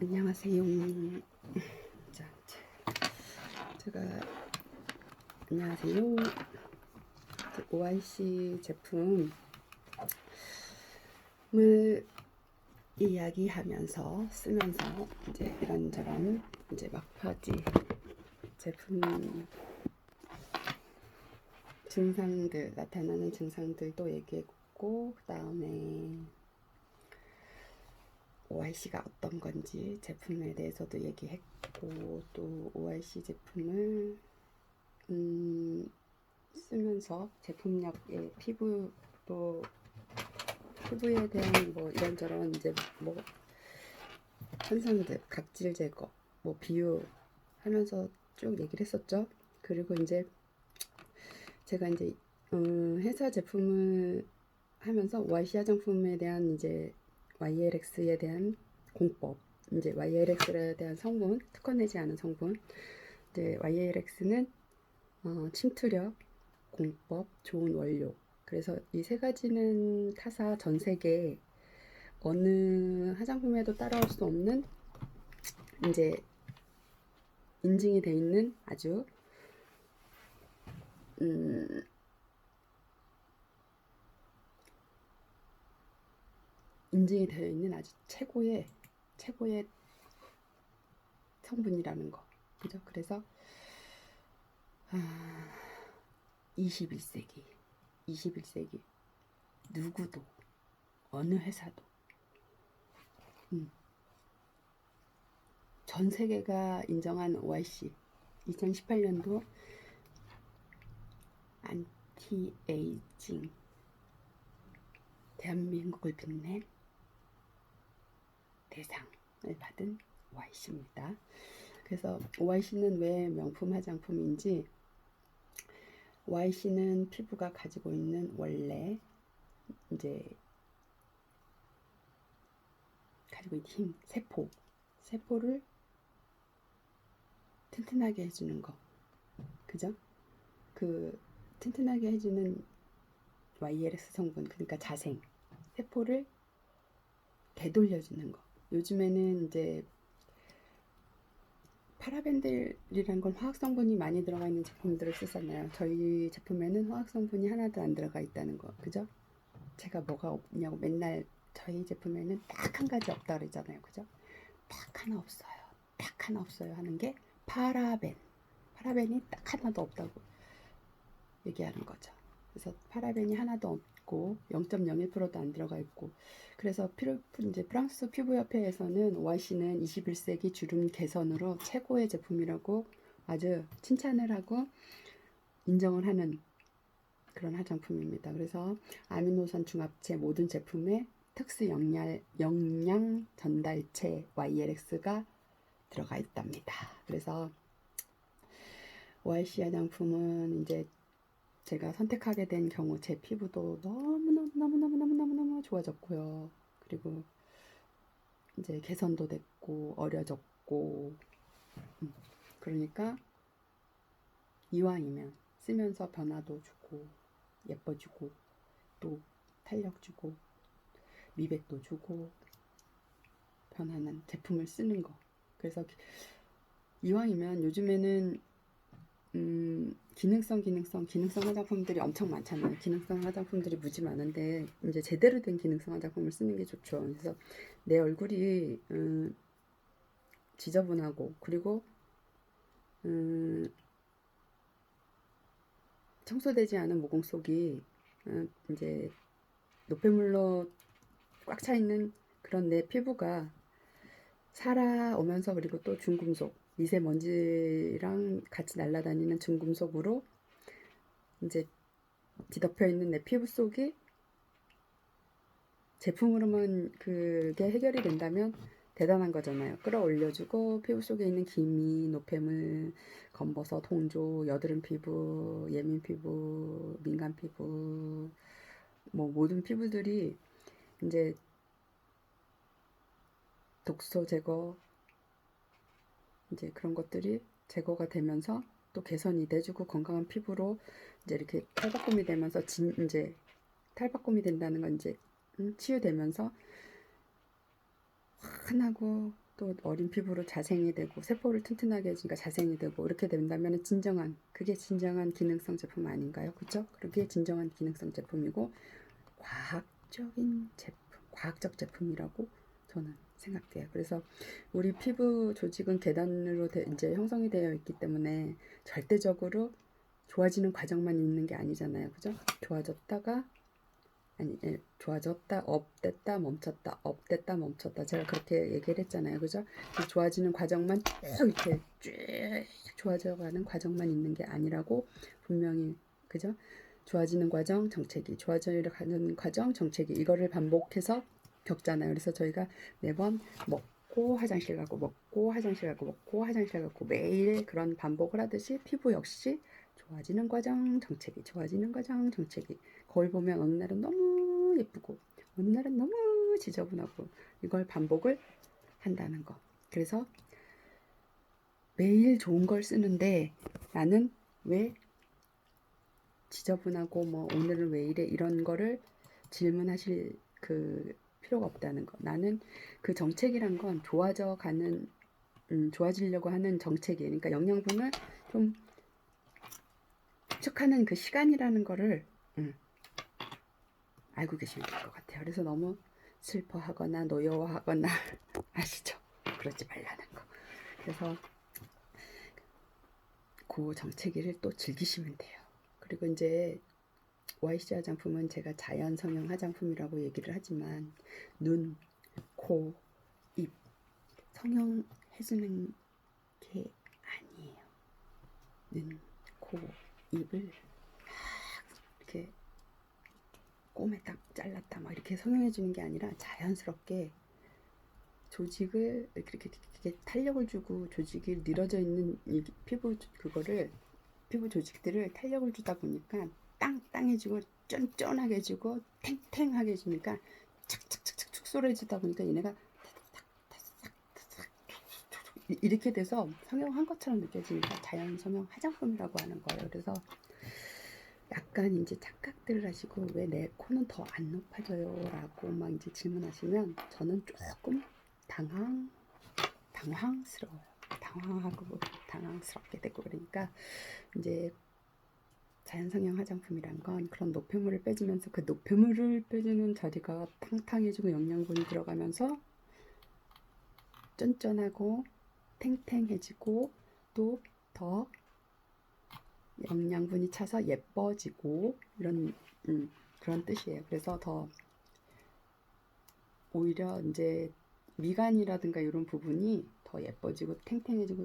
안녕하세요. 자, 제- 제가 안녕하세요. 제 OIC 제품을 이야기하면서 쓰면서 이제 이런저런 이제 막바지 제품 증상들 나타나는 증상들도 얘기했고 그 다음에 OIC가 어떤 건지 제품에 대해서도 얘기했고 또 OIC 제품을 음, 쓰면서 제품력의 피부 또 피부에 대한 뭐 이런저런 이제 뭐 현상들 각질 제거 뭐 비유 하면서 쭉 얘기를 했었죠. 그리고 이제 제가 이제 음, 회사 제품을 하면서 OIC 화장품에 대한 이제 YLX에 대한 공법, 이제 YLX에 대한 성분, 특허내지 않은 성분, 이제 YLX는 어, 침투력, 공법, 좋은 원료. 그래서 이 세 가지는 타사 전 세계 어느 화장품에도 따라올 수 없는 이제 인증이 돼 있는 아주 음, 인증이 되어 있는 아주 최고의 최고의 성분이라는 거. 그죠? 그래서 아, 21세기 21세기 누구도 어느 회사도 음, 전 세계가 인정한 OIC 2018년도 안티에이징 대한민국을 빛낸 대상을 받은 OIC입니다. 그래서 OIC는 왜 명품 화장품인지 OIC는 피부가 가지고 있는 원래 이제 가지고 있는 힘, 세포, 세포를 튼튼하게 해주는 거, 그죠? 그 튼튼하게 해주는 YLS 성분, 그러니까 자생, 세포를 되돌려주는 거. 요즘에는 이제 파라벤들이란 건 화학 성분이 많이 들어가 있는 제품들을 쓰잖아요. 저희 제품에는 화학 성분이 하나도 안 들어가 있다는 거, 그죠? 제가 뭐가 없냐고 맨날 저희 제품에는 딱 한 가지 없다 그러잖아요, 그죠? 딱 하나 없어요. 딱 하나 없어요 하는 게 파라벤. 파라벤이 딱 하나도 없다고 얘기하는 거죠. 그래서 파라벤이 하나도 없고 0.01%도 안 들어가 있고 그래서 피부 이제 프랑스 피부협회에서는 OIC는 21세기 주름 개선으로 최고의 제품이라고 아주 칭찬을 하고 인정을 하는 그런 화장품입니다. 그래서 아미노산 중합체 모든 제품에 특수 영양, 영양 전달체 YLX가 들어가 있답니다. 그래서 OIC 화장품은 이제 제가 선택하게 된 경우 제 피부도 너무너무너무너무너무너무 좋아졌고요. 그리고 이제 개선도 됐고 어려졌고 음, 그러니까 이왕이면 쓰면서 변화도 주고 예뻐지고 또 탄력 주고 미백도 주고 변하는 제품을 쓰는 거. 그래서 이왕이면 요즘에는 음, 기능성, 기능성, 기능성 화장품들이 엄청 많잖아요. 기능성 화장품들이 무지 많은데, 이제 제대로 된 기능성 화장품을 쓰는 게 좋죠. 그래서 내 얼굴이, 음, 지저분하고, 그리고, 음, 청소되지 않은 모공 속이, 음, 이제, 노폐물로 꽉 차 있는 그런 내 피부가 살아오면서, 그리고 또 중금속, 미세먼지랑 같이 날아다니는 중금속으로 이제 뒤덮여 있는 내 피부 속이 제품으로만 그게 해결이 된다면 대단한 거잖아요. 끌어올려주고 피부 속에 있는 기미, 노폐물, 검버섯, 홍조, 여드름 피부, 예민 피부, 민감 피부, 뭐 모든 피부들이 이제 독소 제거, 이제 그런 것들이 제거가 되면서 또 개선이 돼주고 건강한 피부로 이제 이렇게 탈바꿈이 되면서 진 이제 탈바꿈이 된다는 건 이제 음, 치유되면서 환하고 또 어린 피부로 자생이 되고 세포를 튼튼하게 해주니까 자생이 되고 이렇게 된다면 진정한 그게 진정한 기능성 제품 아닌가요? 그렇죠? 그게 진정한 기능성 제품이고 과학적인 제품, 과학적 제품이라고 저는 생각돼요. 그래서 우리 피부 조직은 계단으로 돼- 이제 형성이 되어 있기 때문에 절대적으로 좋아지는 과정만 있는 게 아니잖아요. 그죠? 좋아졌다가 아니 예, 좋아졌다 업됐다 멈췄다 업됐다 멈췄다 제가 그렇게 얘기를 했잖아요. 그죠? 그 좋아지는 과정만 쭉 이렇게 쭉 좋아져가는 과정만 있는 게 아니라고 분명히 그죠? 좋아지는 과정 정체기 좋아져가는 과정 정체기 이거를 반복해서 겪잖아요. 그래서 저희가 매번 먹고 화장실 가고 먹고 화장실 가고 먹고 화장실 가고 매일 그런 반복을 하듯이 피부 역시 좋아지는 과정 정체기 좋아지는 과정 정체기 거울 보면 어느 날은 너무 예쁘고 어느 날은 너무 지저분하고 이걸 반복을 한다는 거 그래서 매일 좋은 걸 쓰는데 나는 왜 지저분하고 뭐 오늘은 왜 이래 이런 거를 질문하실 그 필요가 없다는 거 나는 그 정책이란 건 좋아져 가는 음, 좋아지려고 하는 정책이 그러니까 영양분을 좀 흡축하는 그 시간이라는 거를 음, 알고 계시면 될 것 같아요. 그래서 너무 슬퍼하거나 노여워하거나 아시죠? 그러지 말라는 거. 그래서 그 정체기를 또 즐기시면 돼요. 그리고 이제 YC 화장품은 제가 자연 성형 화장품이라고 얘기를 하지만 눈, 코, 입 성형 해주는 게 아니에요. 눈, 코, 입을 막 이렇게 꼼에 딱 잘랐다 막 이렇게 성형해 주는 게 아니라 자연스럽게 조직을 이렇게, 이렇게, 이렇게 탄력을 주고 조직이 늘어져 있는 이 피부 그거를 피부 조직들을 탄력을 주다 보니까 땅땅해지고 쫀쫀하게 해주고 탱탱하게 해주니까 착착착착 축소해주다 보니까 얘네가 이- 이렇게 돼서 성형한 것처럼 느껴지니까 자연 성형 화장품이라고 하는 거예요. 그래서 약간 이제 착각들을 하시고 왜 내 코는 더 안 높아져요라고 막 이제 질문하시면 저는 조금 당황 당황스러워요. 당황하고 당황스럽게 되고 그러니까 이제 자연성형 화장품이란 건 그런 노폐물을 빼주면서 그 노폐물을 빼주는 자리가 탕탕해지고 영양분이 들어가면서 쫀쫀하고 탱탱해지고 또 더 영양분이 차서 예뻐지고 이런 음, 그런 뜻이에요. 그래서 더 오히려 이제 미간이라든가 이런 부분이 더 예뻐지고 탱탱해지고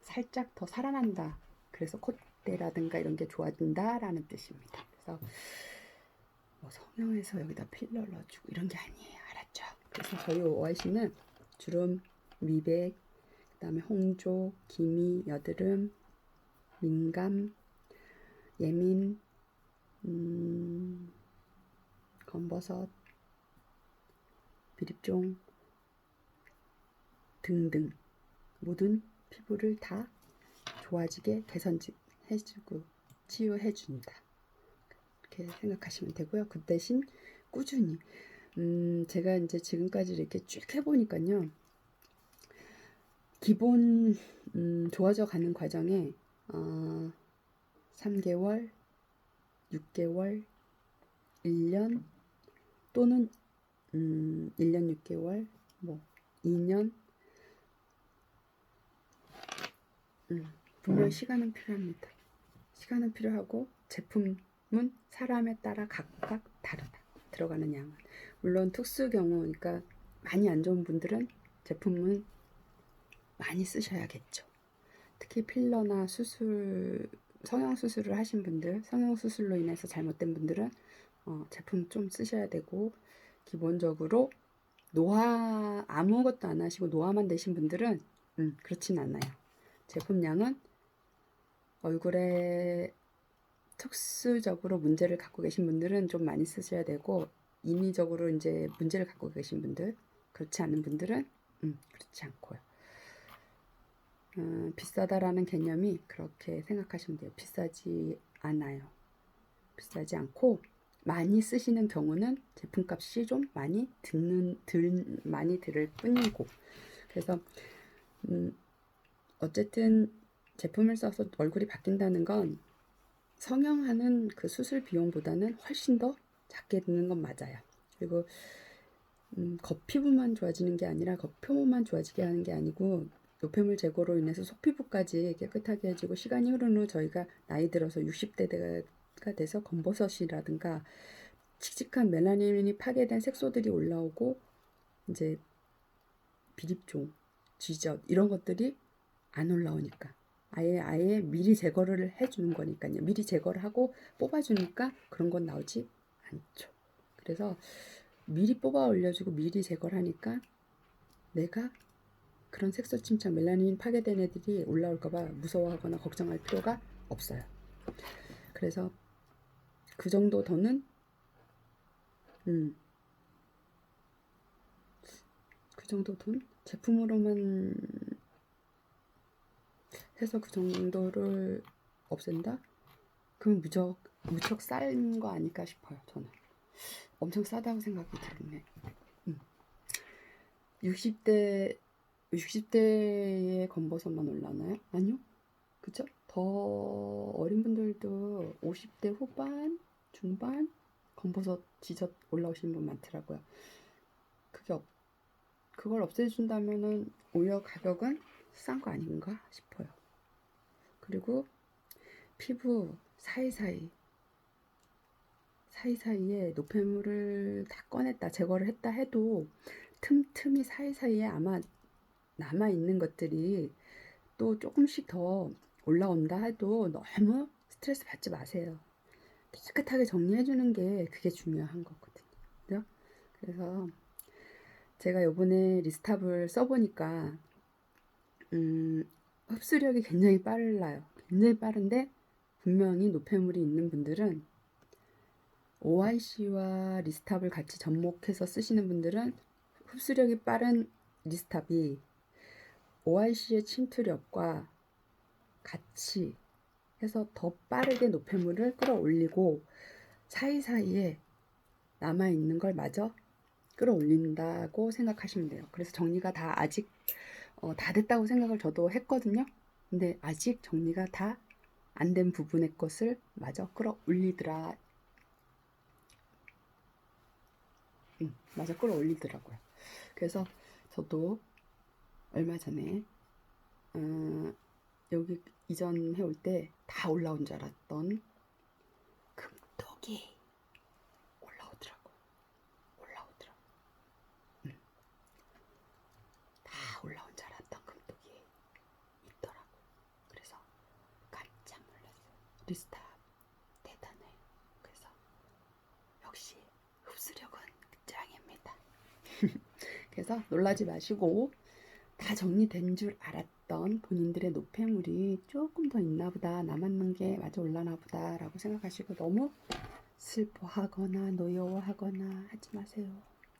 살짝 더 살아난다. 그래서 콧 대라든가 이런 게 좋아진다라는 뜻입니다. 그래서 뭐 성형해서 여기다 필러 넣어주고 이런 게 아니에요. 알았죠? 그래서 저희 OIC는 주름, 미백, 그 다음에 홍조, 기미, 여드름, 민감, 예민, 음, 검버섯, 비립종 등등 모든 피부를 다 좋아지게 개선 해주고 치유해준다. 이렇게 생각하시면 되고요. 그 대신 꾸준히 음, 제가 이제 지금까지 이렇게 쭉 해보니까요. 기본 음, 좋아져 가는 과정에 어, 3개월, 6개월, 1년 또는 음, 1년 6개월, 뭐 2년 음, 분명 시간은 필요합니다. 시간은 필요하고 제품은 사람에 따라 각각 다르다. 들어가는 양은 물론 특수 경우 그러니까 많이 안 좋은 분들은 제품은 많이 쓰셔야겠죠. 특히 필러나 수술 성형 수술을 하신 분들, 성형 수술로 인해서 잘못된 분들은 어, 제품 좀 쓰셔야 되고 기본적으로 노화 아무것도 안 하시고 노화만 되신 분들은 음, 그렇진 않아요. 제품량은 얼굴에 특수적으로 문제를 갖고 계신 분들은 좀 많이 쓰셔야 되고 인위적으로 이제 문제를 갖고 계신 분들 그렇지 않은 분들은 음, 그렇지 않고요. 음, 비싸다라는 개념이 그렇게 생각하시면 돼요. 비싸지 않아요. 비싸지 않고 많이 쓰시는 경우는 제품값이 좀 많이 드는 들 많이 들을 뿐이고 그래서 음, 어쨌든 제품을 써서 얼굴이 바뀐다는 건 성형하는 그 수술 비용보다는 훨씬 더 작게 드는 건 맞아요. 그리고 음, 겉피부만 좋아지는 게 아니라 겉표면만 좋아지게 하는 게 아니고 노폐물 제거로 인해서 속피부까지 깨끗하게 해주고 시간이 흐른 후 저희가 나이 들어서 60대가 돼서 검버섯이라든가 칙칙한 멜라닌이 파괴된 색소들이 올라오고 이제 비립종, 쥐젖 이런 것들이 안 올라오니까 아예 아예 미리 제거를 해주는 거니까요. 미리 제거를 하고 뽑아주니까 그런 건 나오지 않죠. 그래서 미리 뽑아 올려주고 미리 제거를 하니까 내가 그런 색소 침착 멜라닌 파괴된 애들이 올라올까봐 무서워하거나 걱정할 필요가 없어요. 그래서 그 정도 더는 음, 그 정도 돈 제품으로만 해서 그 정도를 없앤다? 그럼 무적 무척 싼 거 아닐까 싶어요. 저는 엄청 싸다고 생각이 드네. 음. 60대 60대의 검버섯만 올라나요? 아니요. 그죠? 더 어린 분들도 50대 후반, 중반 검버섯 지젓 올라오시는 분 많더라고요. 그게 없, 그걸 없애준다면은 오히려 가격은 싼 거 아닌가 싶어요. 그리고 피부 사이사이 사이사이에 노폐물을 다 꺼냈다 제거를 했다 해도 틈틈이 사이사이에 아마 남아 있는 것들이 또 조금씩 더 올라온다 해도 너무 스트레스 받지 마세요. 깨끗하게 정리해 주는 게 그게 중요한 거거든요. 그래서 제가 요번에 리스탑을 써보니까 음, 흡수력이 굉장히 빨라요. 굉장히 빠른데 분명히 노폐물이 있는 분들은 OIC와 리스탑을 같이 접목해서 쓰시는 분들은 흡수력이 빠른 리스탑이 OIC의 침투력과 같이 해서 더 빠르게 노폐물을 끌어올리고 사이사이에 남아있는 걸 마저 끌어올린다고 생각하시면 돼요. 그래서 정리가 다 아직 어, 다 됐다고 생각을 저도 했거든요. 근데 아직 정리가 다 안 된 부분의 것을 마저 끌어올리더라. 응, 마저 끌어올리더라고요. 그래서 저도 얼마 전에 어, 여기 이전 해 올 때 다 올라온 줄 알았던 금떡이 올라오더라고. 올라오더라고. 응. 다 올라온 줄 알았던 금떡이 있더라고. 그래서 깜짝 리스타 대단해. 그래서 역시 흡수력은 짱입니다. 그래서 놀라지 마시고 다 정리된 줄 알았던 본인들의 노폐물이 조금 더 있나 보다 남았는 게 마저 올라나 보다 라고 생각하시고 너무 슬퍼하거나 노여워하거나 하지 마세요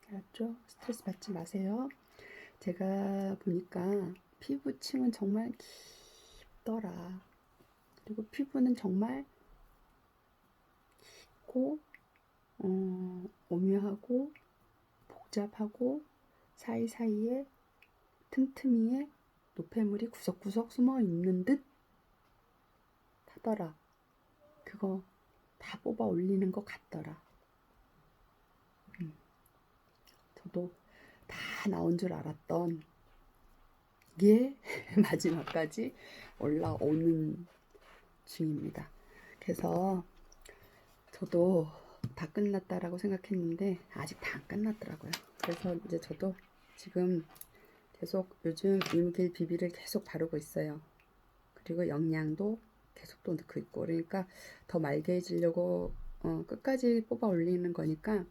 알았죠? 스트레스 받지 마세요 제가 보니까 피부층은 정말 깊더라 그리고 피부는 정말 깊고 어, 오묘하고 복잡하고 사이사이에 틈틈이에 노폐물이 구석구석 숨어 있는 듯 하더라. 그거 다 뽑아 올리는 것 같더라. 음. 저도 다 나온 줄 알았던 게 마지막까지 올라오는 중입니다. 그래서 저도 다 끝났다라고 생각했는데 아직 다 안 끝났더라고요. 그래서 이제 저도 지금 계속 요즘 이무길 비비를 계속 바르고 있어요. 그리고 영양도 계속 또 넣고 있고 그러니까 더 맑게 해지려고 어, 끝까지 뽑아 올리는 거니까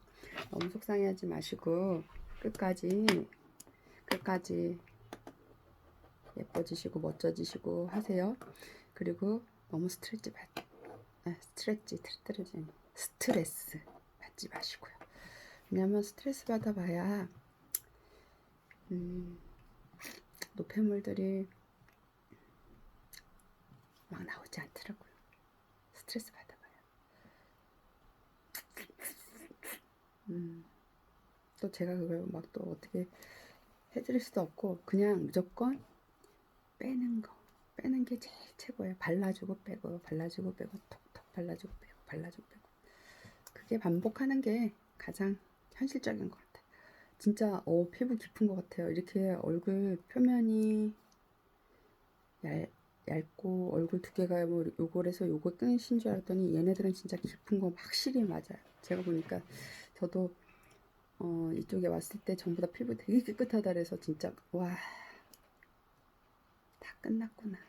너무 속상해하지 마시고 끝까지 끝까지 예뻐지시고 멋져지시고 하세요. 그리고 너무 스트레치 받 아, 스트레치 스트레치 스트레스 받지 마시고요. 왜냐면 스트레스 받아봐야 음, 노폐물들이 막 나오지 않더라고요. 스트레스 받아봐요. 음, 또 제가 그걸 막 또 어떻게 해드릴 수도 없고 그냥 무조건 빼는 거 빼는 게 제일 최고예요. 발라주고 빼고 발라주고 빼고 톡톡 발라주고 빼고 발라주고 빼고. 그게 반복하는 게 가장 현실적인 것 같아요. 진짜 어 피부 깊은 것 같아요. 이렇게 얼굴 표면이 얇, 얇고 얼굴 두께가 뭐 요걸에서 요거 끊으신 줄 알았더니 얘네들은 진짜 깊은 거 확실히 맞아요. 제가 보니까 저도 어, 이쪽에 왔을 때 전부 다 피부 되게 깨끗하다 그래서 진짜 와, 다 끝났구나.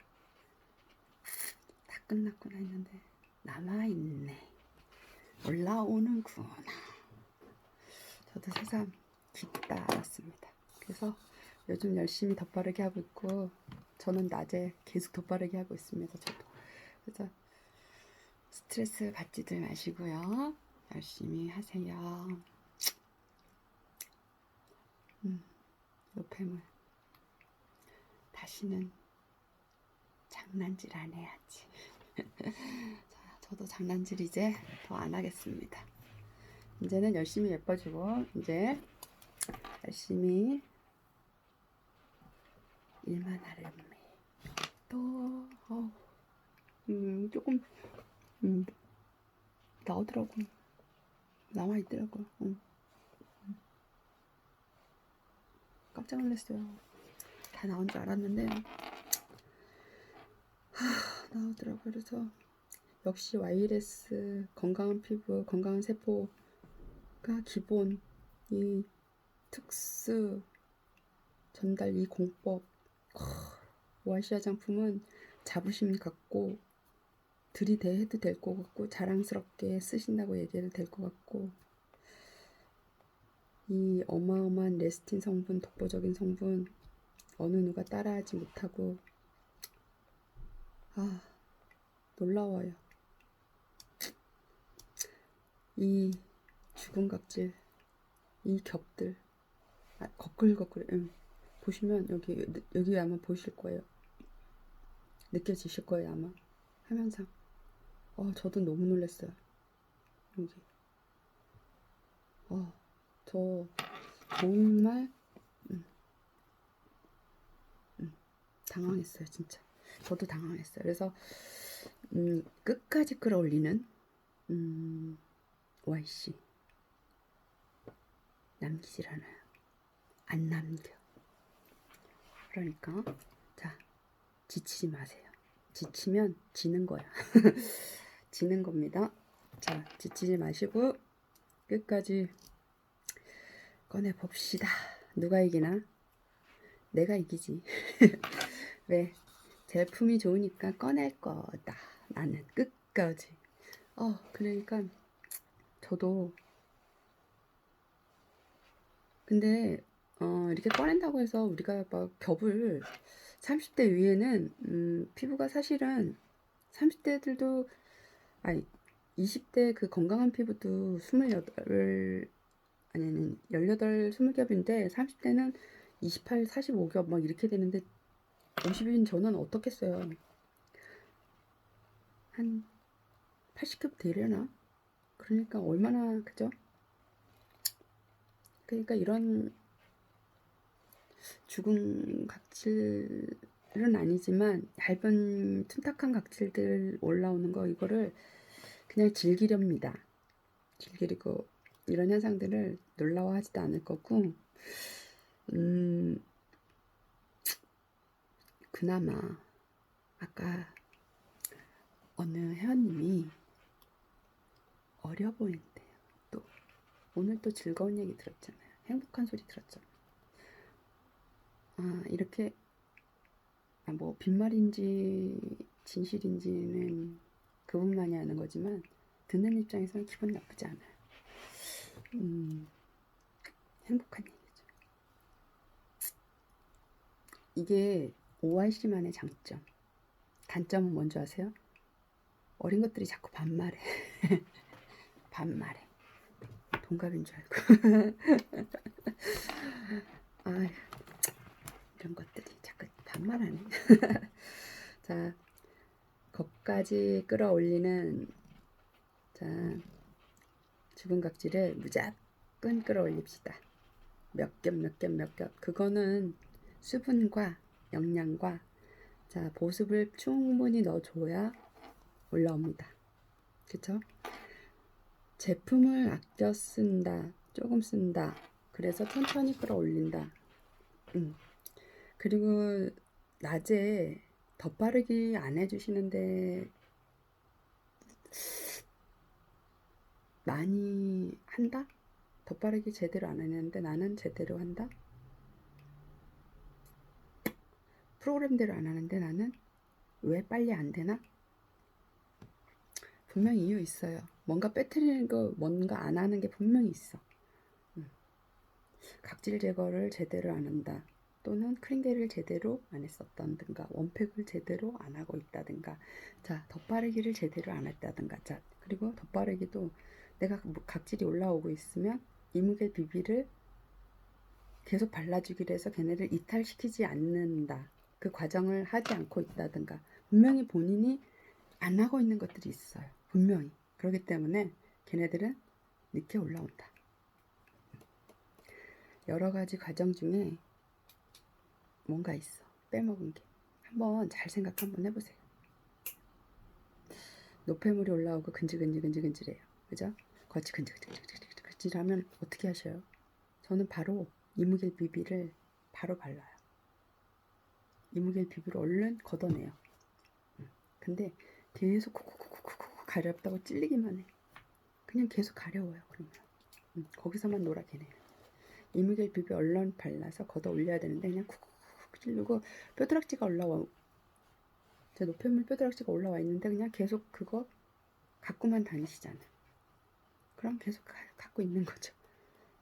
다 끝났구나 했는데 남아있네. 올라오는구나. 저도 새삼 깊다 알았습니다. 그래서 요즘 열심히 덧바르기 하고 있고 저는 낮에 계속 덧바르기 하고 있습니다. 저도. 그래서 스트레스 받지들 마시고요. 열심히 하세요. 음, 노폐물. 다시는 장난질 안 해야지. 자, 저도 장난질 이제 더 안 하겠습니다. 이제는 열심히 예뻐지고, 이제 열심히 일만 하려면 또, 어, 음, 조금, 음, 나오더라고. 나와 있더라고. 응. 깜짝 놀랐어요. 다 나온 줄 알았는데 하, 나오더라고요. 그래서 역시 와이레스 건강한 피부, 건강한 세포가 기본 이 특수 전달 이 공법 오아시 화장품은 자부심 갖고 들이대해도 될 것 같고 자랑스럽게 쓰신다고 얘기해도 될 것 같고 이 어마어마한 레스틴 성분, 독보적인 성분 어느 누가 따라하지 못하고 아 놀라워요. 이 죽은 각질, 이 겹들, 아, 거끌거끌, 응. 보시면 여기 여기 아마 보실 거예요. 느껴지실 거예요 아마 화면상. 어 저도 너무 놀랐어요. 여기. 어. 저 정말 음, 음, 당황했어요 진짜 저도 당황했어요 그래서 음, 끝까지 끌어올리는 음, YC 남기질 않아요 안 남겨 그러니까 자 지치지 마세요 지치면 지는 거야 지는 겁니다 자 지치지 마시고 끝까지 꺼내 봅시다. 누가 이기나? 내가 이기지. 왜? 제품이 좋으니까 꺼낼 거다. 나는 끝까지. 어, 그러니까 저도 근데 어, 이렇게 꺼낸다고 해서 우리가 막 겹을 30대 위에는 음, 피부가 사실은 30대들도 아니 20대 그 건강한 피부도 28 아니는 18, 20겹인데 30대는 28, 45겹 막 이렇게 되는데 50인 저는 어떻겠어요. 한 80겹 되려나? 그러니까 얼마나 그죠? 그러니까 이런 죽은 각질은 아니지만 얇은 튼탁한 각질들 올라오는 거 이거를 그냥 즐기렵니다. 즐기고 이런 현상들을 놀라워하지도 않을 거고, 음, 그나마 아까 어느 회원님이 어려 보인대요. 또 오늘 또 즐거운 얘기 들었잖아요. 행복한 소리 들었잖아요. 아 이렇게 아, 뭐 빈말인지 진실인지는 그분만이 아는 거지만 듣는 입장에서는 기분 나쁘지 않아요. 음, 행복한 얘기죠. 이게 OIC만의 장점. 단점은 뭔지 아세요? 어린 것들이 자꾸 반말해. 반말해. 동갑인 줄 알고. 아휴, 이런 것들이 자꾸 반말하네. 자, 거까지 끌어올리는, 자, 죽은 각질을 무작근 끌어올립시다. 몇 겹 몇 겹 몇 겹 그거는 수분과 영양과 자 보습을 충분히 넣어줘야 올라옵니다. 그쵸? 제품을 아껴 쓴다, 조금 쓴다. 그래서 천천히 끌어올린다. 음. 그리고 낮에 덧바르기 안 해주시는데 많이 한다? 덧바르기 제대로 안 하는데 나는 제대로 한다? 프로그램대로 안 하는데 나는 왜 빨리 안 되나? 분명 이유 있어요. 뭔가 빼뜨리는 거, 뭔가 안 하는 게 분명히 있어. 음. 각질 제거를 제대로 안 한다. 또는 크림게를 제대로 안 했었다든가, 원팩을 제대로 안 하고 있다든가, 자, 덧바르기를 제대로 안 했다든가, 자, 그리고 덧바르기도 내가 뭐 각질이 올라오고 있으면 이무겔 비비를 계속 발라주기로 해서 걔네를 이탈시키지 않는다. 그 과정을 하지 않고 있다든가, 분명히 본인이 안 하고 있는 것들이 있어요. 분명히. 그렇기 때문에 걔네들은 늦게 올라온다. 여러 가지 과정 중에 뭔가 있어. 빼먹은 게. 한번 잘 생각 한번 해보세요. 노폐물이 올라오고 근질근질근질근질해요. 그죠? 겉이 근질근질근질근질 하면 어떻게 하셔요? 저는 바로 이무겔 비비를 바로 발라요. 이무겔 비비를 얼른 걷어내요. 근데 계속 쿡쿡쿡쿡쿡 가렵다고 찔리기만 해. 그냥 계속 가려워요. 그러면 음, 거기서만 놀아 걔네는. 이무겔 비비 얼른 발라서 걷어 올려야 되는데 그냥 쿡쿡쿡 찌르고 뼈다락지가 올라와. 제 노폐물 뼈다락지가 올라와 있는데 그냥 계속 그거 갖고만 다니시잖아. 그럼 계속 가, 갖고 있는 거죠.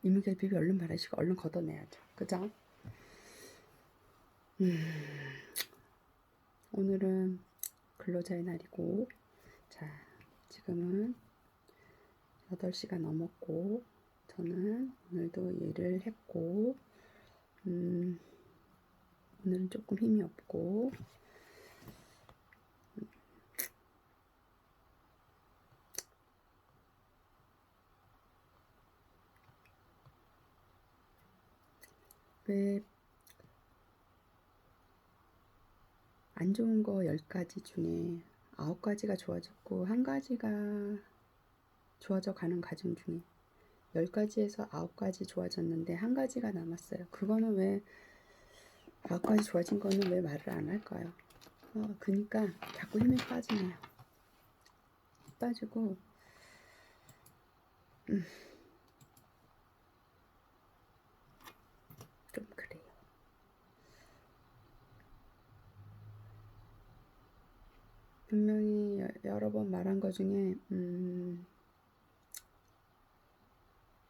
이무겔 비비 얼른 바르시고 얼른 걷어내야죠. 그죠? 음, 오늘은 근로자의 날이고, 자, 지금은 8시가 넘었고, 저는 오늘도 일을 했고, 음, 오늘은 조금 힘이 없고, 왜 안 좋은 거 10가지 중에 9가지가 좋아졌고 한 가지가 좋아져 가는 과정 중에 10가지에서 9가지 좋아졌는데 한 가지가 남았어요. 그거는 왜 9가지 좋아진 거는 왜 말을 안 할까요? 어, 그니까 자꾸 힘이 빠지네요. 빠지고 음, 좀 그래요. 분명히 여- 여러 번 말한 것 중에 음,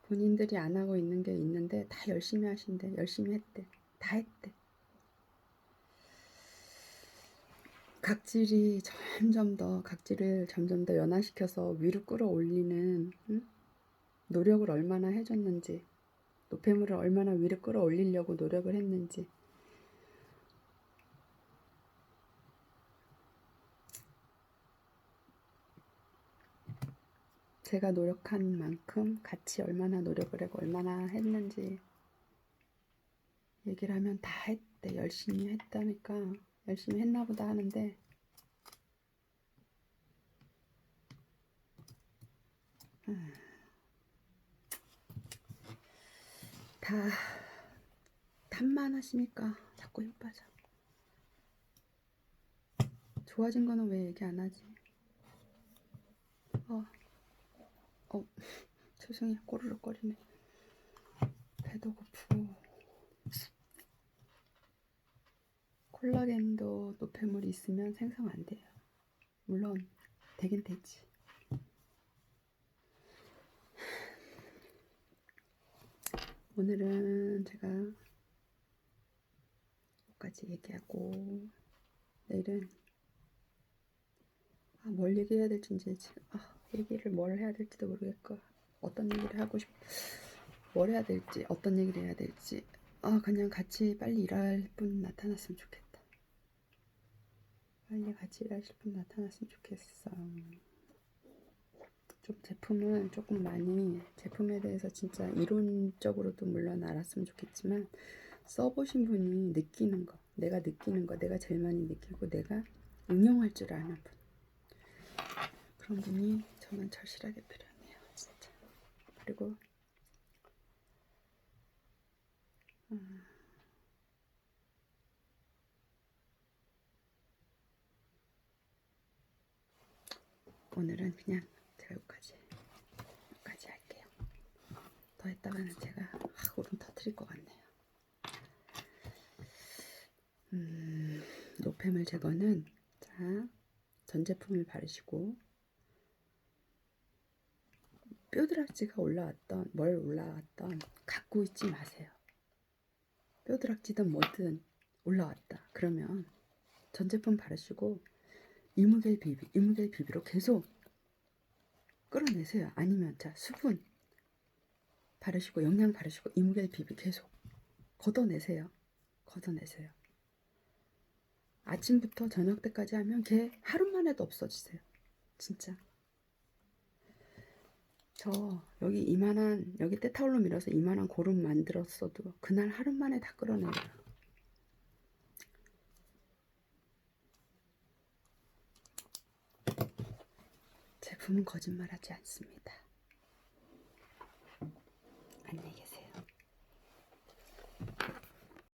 본인들이 안 하고 있는 게 있는데 다 열심히 하신대. 열심히 했대. 다 했대. 각질이 점점 더 각질을 점점 더 연화시켜서 위로 끌어올리는 응? 노력을 얼마나 해줬는지 노폐물을 얼마나 위로 끌어올리려고 노력을 했는지 제가 노력한 만큼 같이 얼마나 노력을 하고 얼마나 했는지 얘기를 하면 다 했대. 열심히 했다니까 열심히 했나 보다 하는데 음. 다 탐만 하시니까 자꾸 힘 빠져. 좋아진 거는 왜 얘기 안 하지? 어. 어, 죄송해요. 꼬르륵거리네. 배도 고프고. 콜라겐도 노폐물이 있으면 생성 안 돼요. 물론, 되긴 되지. 오늘은 제가 여기까지 얘기하고, 내일은 아, 뭘 얘기해야 될지 이제 아, 얘기를 뭘 해야 될지도 모르겠고 어떤 얘기를 하고 싶, 뭘 해야 될지 어떤 얘기를 해야 될지 아 그냥 같이 빨리 일할 분 나타났으면 좋겠다. 빨리 같이 일하실 분 나타났으면 좋겠어. 좀 제품을 조금 많이 제품에 대해서 진짜 이론적으로도 물론 알았으면 좋겠지만 써보신 분이 느끼는 거, 내가 느끼는 거, 내가 제일 많이 느끼고 내가 응용할 줄 아는 분 그런 분이 저는 절실하게 필요해요, 진짜. 그리고 음, 오늘은 그냥 제가 여기까지 여기까지 할게요. 더 했다가는 제가 확 울음 터뜨릴 것 같네요. 음, 노폐물 제거는 자, 전 제품을 바르시고 뼈드락지가 올라왔던 뭘 올라왔던 갖고 있지 마세요. 뼈드락지든 뭐든 올라왔다. 그러면 전 제품 바르시고 이무겔 비비, 이무겔 비비로 계속 끌어내세요. 아니면 자 수분 바르시고 영양 바르시고 이무겔 비비 계속 걷어내세요. 걷어내세요. 아침부터 저녁 때까지 하면 걔 하루 만에도 없어지세요. 진짜. 저 여기 이만한 여기 때타올로 밀어서 이만한 고름 만들었어도 그날 하루 만에 다 끌어내요. 제품은 거짓말하지 않습니다.